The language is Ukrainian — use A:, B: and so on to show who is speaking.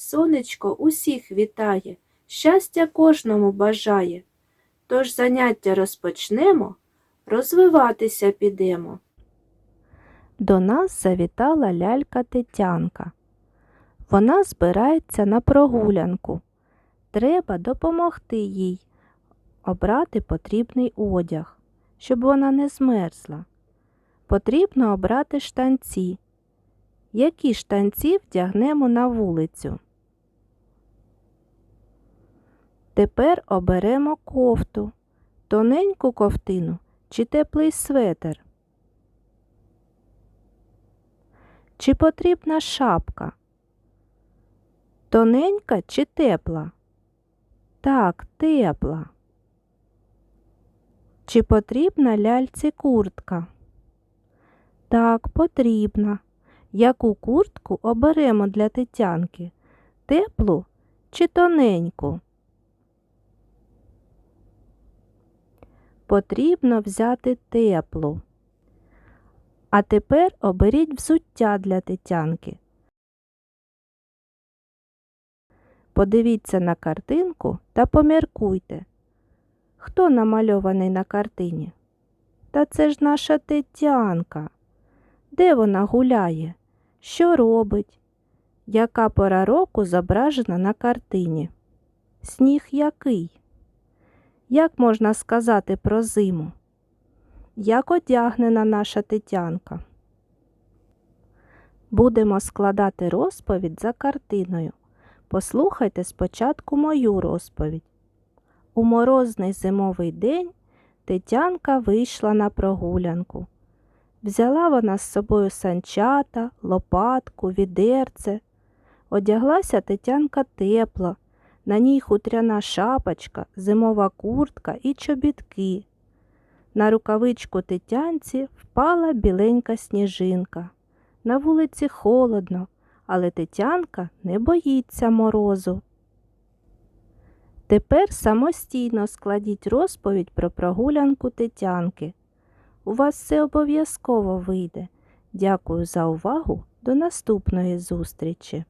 A: сонечко усіх вітає, щастя кожному бажає. Тож заняття розпочнемо, розвиватися підемо. До нас завітала лялька Тетянка. Вона збирається на прогулянку. Треба допомогти їй обрати потрібний одяг, щоб вона не змерзла. Потрібно обрати штанці. Які штанці вдягнемо на вулицю? Тепер оберемо кофту, тоненьку ковтину чи теплий светр. Чи потрібна шапка? Тоненька чи тепла? Так, тепла. Чи потрібна ляльці куртка? Так, потрібна. Яку куртку оберемо для Тетянки? Теплу чи тоненьку? Потрібно взяти теплу. А тепер оберіть взуття для Тетянки. Подивіться на картинку та поміркуйте. Хто намальований на картині? Та це ж наша Тетянка. Де вона гуляє? Що робить? Яка пора року зображена на картині? Сніг який? Як можна сказати про зиму? Як одягнена наша Тетянка? Будемо складати розповідь за картиною. Послухайте спочатку мою розповідь. У морозний зимовий день Тетянка вийшла на прогулянку. Взяла вона з собою санчата, лопатку, відерце. Одяглася Тетянка тепло, на ній хутряна шапочка, зимова куртка і чобітки. На рукавичку Тетянці впала біленька сніжинка. На вулиці холодно, але Тетянка не боїться морозу. Тепер самостійно складіть розповідь про прогулянку Тетянки. У вас все обов'язково вийде. Дякую за увагу. До наступної зустрічі!